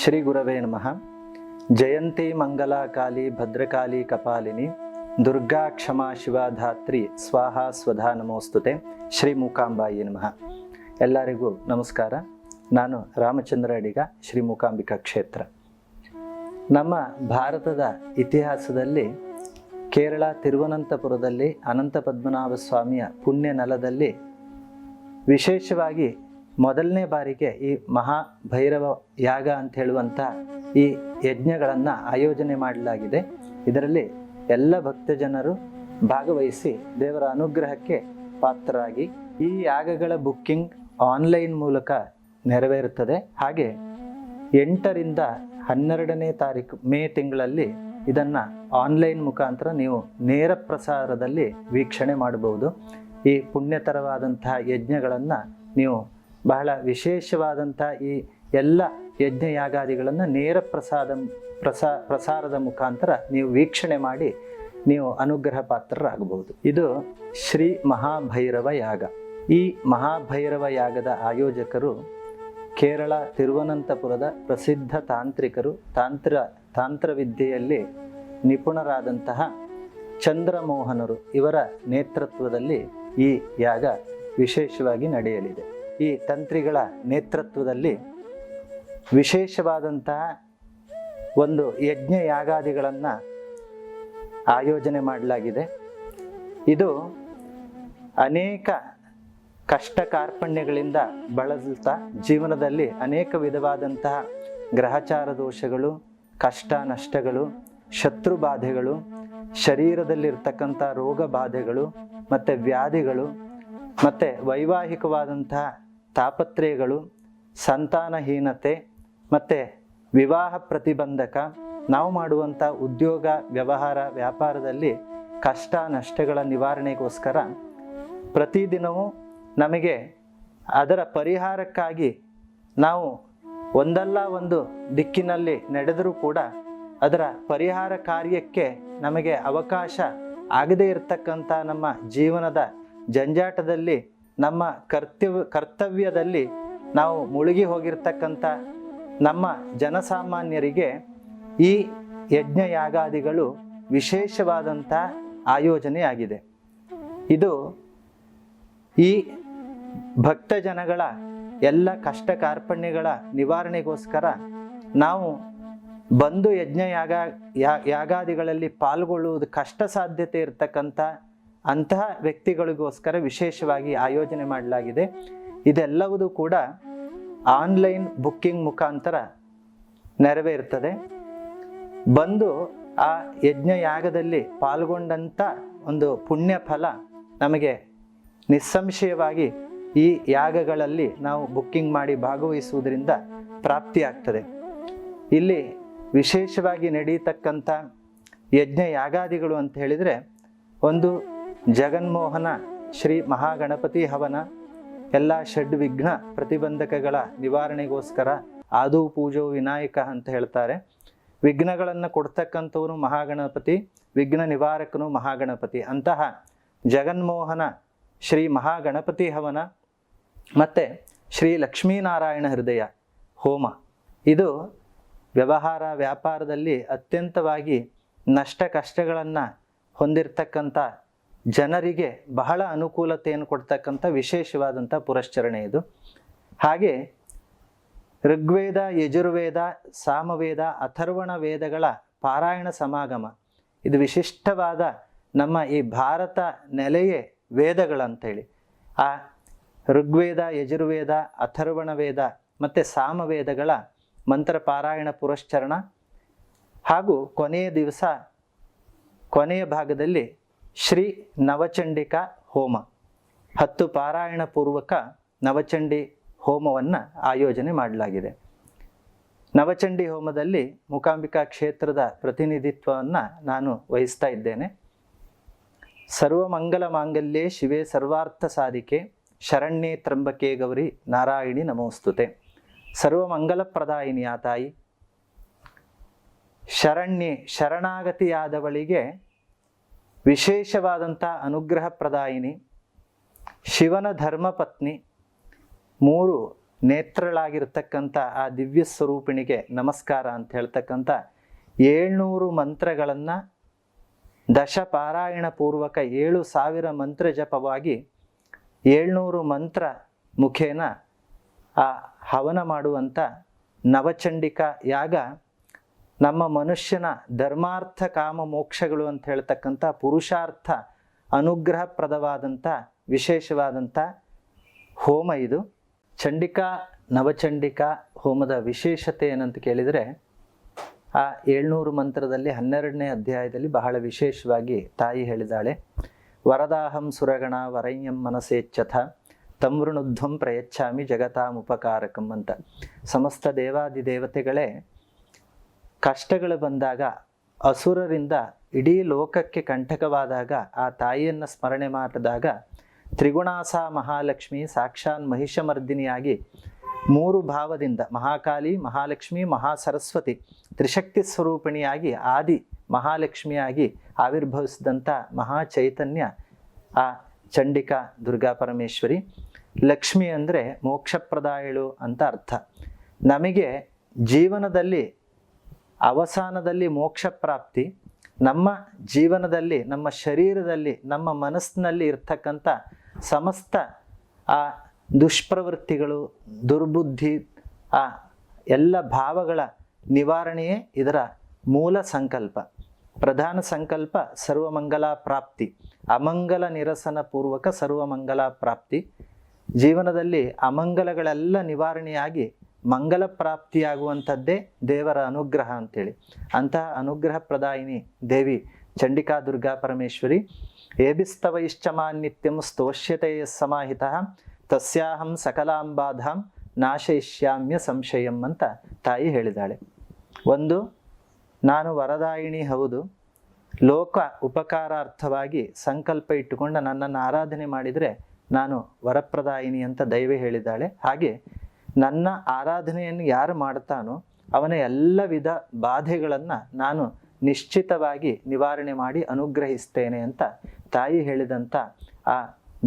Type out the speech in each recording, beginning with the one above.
ಶ್ರೀ ಗುರವೇ ನಮಃ. ಜಯಂತಿ ಮಂಗಲಾಕಾಲಿ ಭದ್ರಕಾಲಿ ಕಪಾಲಿನಿ. ದುರ್ಗಾ ಕ್ಷಮಾ ಶಿವಧಾತ್ರಿ ಸ್ವಾಹ ಸ್ವಧಾ ನಮೋಸ್ತುತೆ. ಶ್ರೀ ಮೂಕಾಂಬಾಯಿ ನಮಃ. ಎಲ್ಲರಿಗೂ ನಮಸ್ಕಾರ. ನಾನು ರಾಮಚಂದ್ರ ಅಡಿಗ, ಶ್ರೀ ಮೂಕಾಂಬಿಕಾ ಕ್ಷೇತ್ರ. ನಮ್ಮ ಭಾರತದ ಇತಿಹಾಸದಲ್ಲಿ ಕೇರಳ ತಿರುವನಂತಪುರದಲ್ಲಿ ಅನಂತ ಪದ್ಮನಾಭ ಸ್ವಾಮಿಯ ಪುಣ್ಯ ನೆಲದಲ್ಲಿ ವಿಶೇಷವಾಗಿ ಮೊದಲನೇ ಬಾರಿಗೆ ಈ ಮಹಾಭೈರವ ಯಾಗ ಅಂತ ಹೇಳುವಂಥ ಈ ಯಜ್ಞಗಳನ್ನು ಆಯೋಜನೆ ಮಾಡಲಾಗಿದೆ. ಇದರಲ್ಲಿ ಎಲ್ಲ ಭಕ್ತ ಜನರು ಭಾಗವಹಿಸಿ ದೇವರ ಅನುಗ್ರಹಕ್ಕೆ ಪಾತ್ರರಾಗಿ ಈ ಯಾಗಗಳ ಬುಕ್ಕಿಂಗ್ ಆನ್ಲೈನ್ ಮೂಲಕ ನೆರವೇರುತ್ತದೆ. ಹಾಗೆ ಎಂಟರಿಂದ ಹನ್ನೆರಡನೇ ತಾರೀಕು ಮೇ ತಿಂಗಳಲ್ಲಿ ಇದನ್ನು ಆನ್ಲೈನ್ ಮುಖಾಂತರ ನೀವು ನೇರ ಪ್ರಸಾರದಲ್ಲಿ ವೀಕ್ಷಣೆ ಮಾಡಬಹುದು. ಈ ಪುಣ್ಯತರವಾದಂತಹ ಯಜ್ಞಗಳನ್ನು ನೀವು ಬಹಳ ವಿಶೇಷವಾದಂಥ ಈ ಎಲ್ಲ ಯಜ್ಞ ಯಾಗಾದಿಗಳನ್ನು ನೇರ ಪ್ರಸಾದ, ಪ್ರಸಾ, ಪ್ರಸಾರದ ಮುಖಾಂತರ ನೀವು ವೀಕ್ಷಣೆ ಮಾಡಿ ನೀವು ಅನುಗ್ರಹ ಪಾತ್ರರಾಗಬಹುದು ಇದು ಶ್ರೀ ಮಹಾಭೈರವ ಯಾಗ. ಈ ಮಹಾಭೈರವ ಯಾಗದ ಆಯೋಜಕರು ಕೇರಳ ತಿರುವನಂತಪುರದ ಪ್ರಸಿದ್ಧ ತಾಂತ್ರಿಕರು. ತಾಂತ್ರ, ತಾಂತ್ರವಿದ್ಯೆಯಲ್ಲಿ ನಿಪುಣರಾದಂತಹ ಚಂದ್ರಮೋಹನರು ಇವರ ನೇತೃತ್ವದಲ್ಲಿ ಈ ಯಾಗ ವಿಶೇಷವಾಗಿ ನಡೆಯಲಿದೆ. ಈ ತಂತ್ರಿಗಳ ನೇತೃತ್ವದಲ್ಲಿ ವಿಶೇಷವಾದಂತಹ ಒಂದು ಯಜ್ಞ ಯಾಗಾದಿಗಳನ್ನು ಆಯೋಜನೆ ಮಾಡಲಾಗಿದೆ. ಇದು ಅನೇಕ ಕಷ್ಟ ಕಾರ್ಪಣ್ಯಗಳಿಂದ ಬಳಲ್ತಾ ಜೀವನದಲ್ಲಿ ಅನೇಕ ವಿಧವಾದಂತಹ ಗ್ರಹಚಾರ ದೋಷಗಳು, ಕಷ್ಟ ನಷ್ಟಗಳು, ಶತ್ರು ಬಾಧೆಗಳು ಶರೀರದಲ್ಲಿರ್ತಕ್ಕಂಥ ರೋಗ ಬಾಧೆಗಳು, ಮತ್ತು ವ್ಯಾಧಿಗಳು, ಮತ್ತು ವೈವಾಹಿಕವಾದಂತಹ ತಾಪತ್ರಯಗಳು ಸಂತಾನಹೀನತೆ ಮತ್ತು ವಿವಾಹ ಪ್ರತಿಬಂಧಕ ನಾವು ಮಾಡುವಂಥ ಉದ್ಯೋಗ, ವ್ಯವಹಾರ, ವ್ಯಾಪಾರದಲ್ಲಿ ಕಷ್ಟ, ನಷ್ಟಗಳ ನಿವಾರಣೆಗೋಸ್ಕರ ಪ್ರತಿದಿನವೂ ನಮಗೆ ಅದರ ಪರಿಹಾರಕ್ಕಾಗಿ ನಾವು ಒಂದಲ್ಲ ಒಂದು ದಿಕ್ಕಿನಲ್ಲಿ ನಡೆದರೂ ಕೂಡ ಅದರ ಪರಿಹಾರ ಕಾರ್ಯಕ್ಕೆ ನಮಗೆ ಅವಕಾಶ ಆಗದೇ ಇರತಕ್ಕಂಥ ನಮ್ಮ ಜೀವನದ ಜಂಜಾಟದಲ್ಲಿ ನಮ್ಮ ಕರ್ತವ್ಯ, ಕರ್ತವ್ಯದಲ್ಲಿ ನಾವು ಮುಳುಗಿ ಹೋಗಿರ್ತಕ್ಕಂಥ ನಮ್ಮ ಜನಸಾಮಾನ್ಯರಿಗೆ ಈ ಯಜ್ಞ ಯಾಗಾದಿಗಳು ವಿಶೇಷವಾದಂಥ ಆಯೋಜನೆಯಾಗಿದೆ. ಇದು ಈ ಭಕ್ತ ಜನಗಳ ಎಲ್ಲ ಕಷ್ಟ ಕಾರ್ಪಣ್ಯಗಳ ನಿವಾರಣೆಗೋಸ್ಕರ ನಾವು ಬಂದು ಯಜ್ಞ ಯಾಗ ಯಾಗಾದಿಗಳಲ್ಲಿ ಪಾಲ್ಗೊಳ್ಳುವುದು ಕಷ್ಟ ಸಾಧ್ಯತೆ ಇರತಕ್ಕಂಥ ಅಂತಹ ವ್ಯಕ್ತಿಗಳಿಗೋಸ್ಕರ ವಿಶೇಷವಾಗಿ ಆಯೋಜನೆ ಮಾಡಲಾಗಿದೆ. ಇದೆಲ್ಲವೂ ಕೂಡ ಆನ್ಲೈನ್ ಬುಕ್ಕಿಂಗ್ ಮುಖಾಂತರ ನೆರವೇರ್ತದೆ. ಬಂದು ಆ ಯಜ್ಞ ಯಾಗದಲ್ಲಿ ಪಾಲ್ಗೊಂಡಂಥ ಒಂದು ಪುಣ್ಯ ಫಲ ನಮಗೆ ನಿಸ್ಸಂಶಯವಾಗಿ ಈ ಯಾಗಗಳಲ್ಲಿ ನಾವು ಬುಕ್ಕಿಂಗ್ ಮಾಡಿ ಭಾಗವಹಿಸುವುದರಿಂದ ಪ್ರಾಪ್ತಿಯಾಗ್ತದೆ. ಇಲ್ಲಿ ವಿಶೇಷವಾಗಿ ನಡೀತಕ್ಕಂಥ ಯಜ್ಞ ಯಾಗಾದಿಗಳು ಅಂತ ಹೇಳಿದರೆ ಒಂದು ಜಗನ್ಮೋಹನ ಶ್ರೀ ಮಹಾಗಣಪತಿ ಹವನ, ಎಲ್ಲ ಷಡ್ ವಿಘ್ನ ಪ್ರತಿಬಂಧಕಗಳ ನಿವಾರಣೆಗೋಸ್ಕರ ಆದು ಪೂಜೋ ವಿನಾಯಕ ಅಂತ ಹೇಳ್ತಾರೆ. ವಿಘ್ನಗಳನ್ನು ಕೊಡ್ತಕ್ಕಂಥವನು ಮಹಾಗಣಪತಿ, ವಿಘ್ನ ನಿವಾರಕನು ಮಹಾಗಣಪತಿ. ಅಂತಹ ಜಗನ್ಮೋಹನ ಶ್ರೀ ಮಹಾಗಣಪತಿ ಹವನ ಮತ್ತು ಶ್ರೀ ಲಕ್ಷ್ಮೀನಾರಾಯಣ ಹೃದಯ ಹೋಮ. ಇದು ವ್ಯವಹಾರ ವ್ಯಾಪಾರದಲ್ಲಿ ಅತ್ಯಂತವಾಗಿ ನಷ್ಟ ಕಷ್ಟಗಳನ್ನು ಹೊಂದಿರತಕ್ಕಂಥ ಜನರಿಗೆ ಬಹಳ ಅನುಕೂಲತೆಯನ್ನು ಕೊಡ್ತಕ್ಕಂಥ ವಿಶೇಷವಾದಂಥ ಪುರಶ್ಚರಣೆ ಇದು. ಹಾಗೆ ಋಗ್ವೇದ, ಯಜುರ್ವೇದ, ಸಾಮವೇದ, ಅಥರ್ವಣ ವೇದಗಳ ಪಾರಾಯಣ ಸಮಾಗಮ. ಇದು ವಿಶಿಷ್ಟವಾದ ನಮ್ಮ ಈ ಭಾರತ ನೆಲೆಯೇ ವೇದಗಳಂತೇಳಿ. ಆ ಋಗ್ವೇದ, ಯಜುರ್ವೇದ, ಅಥರ್ವಣ ವೇದ ಮತ್ತು ಸಾಮವೇದಗಳ ಮಂತ್ರ ಪಾರಾಯಣ ಪುರಶ್ಚರಣ ಹಾಗೂ ಕೊನೆಯ ದಿವಸ ಕೊನೆಯ ಭಾಗದಲ್ಲಿ ಶ್ರೀ ನವಚಂಡಿಕಾ ಹೋಮ. ಹತ್ತು ಪಾರಾಯಣ ಪೂರ್ವಕ ನವಚಂಡಿ ಹೋಮವನ್ನು ಆಯೋಜನೆ ಮಾಡಲಾಗಿದೆ. ನವಚಂಡಿ ಹೋಮದಲ್ಲಿ ಮೂಕಾಂಬಿಕಾ ಕ್ಷೇತ್ರದ ಪ್ರತಿನಿಧಿತ್ವವನ್ನು ನಾನು ವಹಿಸ್ತಾ ಇದ್ದೇನೆ. ಸರ್ವಮಂಗಲ ಮಾಂಗಲ್ಯೆ ಶಿವೆ ಸರ್ವಾರ್ಥ ಸಾಧಿಕೆ, ಶರಣ್ಯೇ ತ್ರಂಬಕೆ ಗೌರಿ ನಾರಾಯಣಿ ನಮೋಸ್ತುತೆ. ಸರ್ವಮಂಗಲ ಪ್ರದಾಯಿನಿ ಆ ತಾಯಿ. ಶರಣ್ಯೆ ಶರಣಾಗತಿಯಾದವಳಿಗೆ ವಿಶೇಷವಾದಂಥ ಅನುಗ್ರಹ ಪ್ರದಾಯಿನಿ ಶಿವನ ಧರ್ಮಪತ್ನಿ, ಮೂರು ನೇತ್ರಳಾಗಿರ್ತಕ್ಕಂಥ ಆ ದಿವ್ಯ ಸ್ವರೂಪಿಣಿಗೆ ನಮಸ್ಕಾರ ಅಂತ ಹೇಳ್ತಕ್ಕಂಥ ಏಳ್ನೂರು ಮಂತ್ರಗಳನ್ನು ದಶ ಪಾರಾಯಣ ಪೂರ್ವಕ ಏಳು ಸಾವಿರ ಮಂತ್ರ ಜಪವಾಗಿ ಏಳ್ನೂರು ಮಂತ್ರ ಮುಖೇನ ಆ ಹವನ ಮಾಡುವಂಥ ನವಚಂಡಿಕಾ ಯಾಗ ನಮ್ಮ ಮನುಷ್ಯನ ಧರ್ಮಾರ್ಥ ಕಾಮ ಮೋಕ್ಷಗಳು ಅಂತ ಹೇಳ್ತಕ್ಕಂಥ ಪುರುಷಾರ್ಥ ಅನುಗ್ರಹಪ್ರದವಾದಂಥ ವಿಶೇಷವಾದಂಥ ಹೋಮ ಇದು. ಚಂಡಿಕಾ, ನವಚಂಡಿಕಾ ಹೋಮದ ವಿಶೇಷತೆ ಏನಂತ ಕೇಳಿದರೆ ಆ ಏಳ್ನೂರು ಮಂತ್ರದಲ್ಲಿ ಹನ್ನೆರಡನೇ ಅಧ್ಯಾಯದಲ್ಲಿ ಬಹಳ ವಿಶೇಷವಾಗಿ ತಾಯಿ ಹೇಳಿದಾಳೆ ವರದಾಹಂ ಸುರಗಣ ವರಯ್ಯಂ ಮನಸೇಚ್ಛಥ ತಮೃಣುಧ್ವಂ ಪ್ರಯಚ್ಛಾಮಿ ಜಗತಾಂ ಉಪಕಾರಕಂ ಅಂತ. ಸಮಸ್ತ ದೇವಾದಿ ದೇವತೆಗಳೇ ಕಷ್ಟಗಳು ಬಂದಾಗ ಅಸುರರಿಂದ ಇಡೀ ಲೋಕಕ್ಕೆ ಕಂಟಕವಾದಾಗ ಆ ತಾಯಿಯನ್ನು ಸ್ಮರಣೆ ಮಾಡಿದಾಗ ತ್ರಿಗುಣಾಸ ಮಹಾಲಕ್ಷ್ಮಿ ಸಾಕ್ಷಾನ್ ಮಹಿಷಮರ್ದಿನಿಯಾಗಿ ಮೂರು ಭಾವದಿಂದ ಮಹಾಕಾಲಿ, ಮಹಾಲಕ್ಷ್ಮಿ, ಮಹಾಸರಸ್ವತಿ ತ್ರಿಶಕ್ತಿ ಸ್ವರೂಪಿಣಿಯಾಗಿ ಆದಿ ಮಹಾಲಕ್ಷ್ಮಿಯಾಗಿ ಆವಿರ್ಭವಿಸಿದಂಥ ಮಹಾ ಚೈತನ್ಯ ಆ ಚಂಡಿಕಾ ದುರ್ಗಾ ಪರಮೇಶ್ವರಿ. ಲಕ್ಷ್ಮಿ ಅಂದರೆ ಮೋಕ್ಷಪ್ರದಾಯಳು ಅಂತ ಅರ್ಥ. ನಮಗೆ ಜೀವನದಲ್ಲಿ ಅವಸಾನದಲ್ಲಿ ಮೋಕ್ಷ ಪ್ರಾಪ್ತಿ, ನಮ್ಮ ಜೀವನದಲ್ಲಿ, ನಮ್ಮ ಶರೀರದಲ್ಲಿ, ನಮ್ಮ ಮನಸ್ಸಿನಲ್ಲಿ ಇರ್ತಕ್ಕಂಥ ಸಮಸ್ತ ಆ ದುಷ್ಪ್ರವೃತ್ತಿಗಳು, ದುರ್ಬುದ್ಧಿ, ಆ ಎಲ್ಲ ಭಾವಗಳ ನಿವಾರಣೆಯೇ ಇದರ ಮೂಲ ಸಂಕಲ್ಪ. ಪ್ರಧಾನ ಸಂಕಲ್ಪ ಸರ್ವಮಂಗಲ ಪ್ರಾಪ್ತಿ. ಅಮಂಗಲ ನಿರಸನ ಪೂರ್ವಕ ಸರ್ವಮಂಗಲ ಪ್ರಾಪ್ತಿ. ಜೀವನದಲ್ಲಿ ಅಮಂಗಲಗಳೆಲ್ಲ ನಿವಾರಣೆಯಾಗಿ ಮಂಗಲ ಪ್ರಾಪ್ತಿಯಾಗುವಂಥದ್ದೇ ದೇವರ ಅನುಗ್ರಹ ಅಂತೇಳಿ. ಅಂತಹ ಅನುಗ್ರಹ ಪ್ರದಾಯಿನಿ ದೇವಿ ಚಂಡಿಕಾ ದುರ್ಗಾ ಪರಮೇಶ್ವರಿ ಏಬಿಸ್ತವ ಇಷ್ಟಮಾನ್ ನಿತ್ಯಂ ಸ್ತೋಷ್ಯತೆಯ ಸಮಾಹಿತ, ತಸ್ಯಾಹಂ ಸಕಲಾಂಬಾಧಾಂ ನಾಶಯಿಷ್ಯಾಮ್ಯ ಸಂಶಯಂ ಅಂತ ತಾಯಿ ಹೇಳಿದಾಳೆ. ಒಂದು, ನಾನು ವರದಾಯಿಣಿ ಹೌದು. ಲೋಕ ಉಪಕಾರಾರ್ಥವಾಗಿ ಸಂಕಲ್ಪ ಇಟ್ಟುಕೊಂಡು ನನ್ನನ್ನು ಆರಾಧನೆ ಮಾಡಿದರೆ ನಾನು ವರಪ್ರದಾಯಿನಿ ಅಂತ ದೈವ ಹೇಳಿದ್ದಾಳೆ ಹಾಗೆ ನನ್ನ ಆರಾಧನೆಯನ್ನು ಯಾರು ಮಾಡ್ತಾನೋ ಅವನ ಎಲ್ಲ ವಿಧ ಬಾಧೆಗಳನ್ನು ನಾನು ನಿಶ್ಚಿತವಾಗಿ ನಿವಾರಣೆ ಮಾಡಿ ಅನುಗ್ರಹಿಸ್ತೇನೆ ಅಂತ ತಾಯಿ ಹೇಳಿದಂಥ ಆ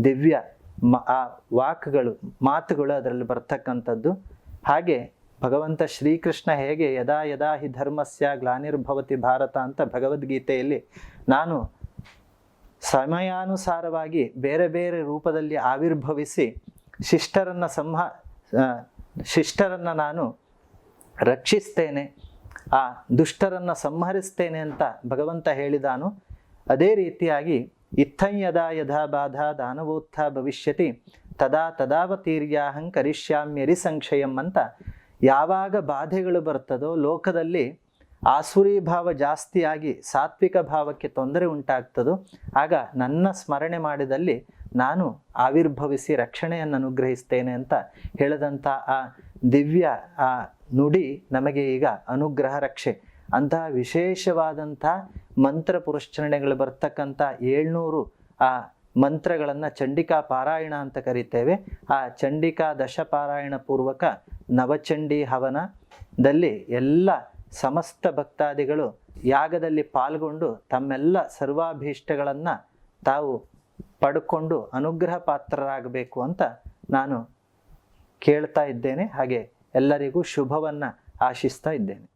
ದಿವ್ಯ ಮ ಆ ವಾಕ್ಗಳು, ಮಾತುಗಳು ಅದರಲ್ಲಿ ಬರ್ತಕ್ಕಂಥದ್ದು. ಹಾಗೆ ಭಗವಂತ ಶ್ರೀಕೃಷ್ಣ ಹೇಗೆ ಯದಾ ಯದಾ ಹಿ ಧರ್ಮಸ್ಯ ಗ್ಲಾನಿರ್ಭವತಿ ಭಾರತ ಅಂತ ಭಗವದ್ಗೀತೆಯಲ್ಲಿ ನಾನು ಸಮಯಾನುಸಾರವಾಗಿ ಬೇರೆ ಬೇರೆ ರೂಪದಲ್ಲಿ ಆವಿರ್ಭವಿಸಿ ಶಿಷ್ಟರನ್ನು ಸಂಹ ಶಿಷ್ಟರನ್ನು ನಾನು ರಕ್ಷಿಸ್ತೇನೆ, ಆ ದುಷ್ಟರನ್ನು ಸಂಹರಿಸ್ತೇನೆ ಅಂತ ಭಗವಂತ ಹೇಳಿದಾನು. ಅದೇ ರೀತಿಯಾಗಿ ಇತ್ತಂ ಯಥಾ ಬಾಧ ದಾನವೋತ್ಥ ಭವಿಷ್ಯತಿ, ತದಾ ತದಾವತೀರ್ಯಾಹಂ ಕರಿಷ್ಯಾಮ್ಯರಿ ಸಂಕ್ಷಯಂ ಅಂತ ಯಾವಾಗ ಬಾಧೆಗಳು ಬರ್ತದೋ ಲೋಕದಲ್ಲಿ ಆಸುರಿ ಭಾವ ಜಾಸ್ತಿಯಾಗಿ ಸಾತ್ವಿಕ ಭಾವಕ್ಕೆ ತೊಂದರೆ ಉಂಟಾಗ್ತದೋ, ಆಗ ನನ್ನ ಸ್ಮರಣೆ ಮಾಡಿದಲ್ಲಿ ನಾನು ಆವಿರ್ಭವಿಸಿ ರಕ್ಷಣೆಯನ್ನು ಅನುಗ್ರಹಿಸ್ತೇನೆ ಅಂತ ಹೇಳಿದಂಥ ಆ ದಿವ್ಯ, ಆ ನುಡಿ ನಮಗೆ ಈಗ ಅನುಗ್ರಹ, ರಕ್ಷೆ. ಅಂತಹ ವಿಶೇಷವಾದಂಥ ಮಂತ್ರ ಪುರಶ್ಚರಣೆಗಳು ಬರ್ತಕ್ಕಂಥ ಏಳ್ನೂರು ಆ ಮಂತ್ರಗಳನ್ನು ಚಂಡಿಕಾ ಪಾರಾಯಣ ಅಂತ ಕರಿತೇವೆ. ಆ ಚಂಡಿಕಾ ದಶಪಾರಾಯಣ ಪೂರ್ವಕ ನವಚಂಡಿ ಹವನದಲ್ಲಿ ಎಲ್ಲ ಸಮಸ್ತ ಭಕ್ತಾದಿಗಳು ಯಾಗದಲ್ಲಿ ಪಾಲ್ಗೊಂಡು ತಮ್ಮೆಲ್ಲ ಸರ್ವಾಭೀಷ್ಟಗಳನ್ನು ತಾವು ಪಡ್ಕೊಂಡು ಅನುಗ್ರಹ ಪಾತ್ರರಾಗಬೇಕು ಅಂತ ನಾನು ಕೇಳ್ತಾ ಇದ್ದೇನೆ. ಹಾಗೆ ಎಲ್ಲರಿಗೂ ಶುಭವನ್ನು ಆಶಿಸ್ತಾ ಇದ್ದೇನೆ.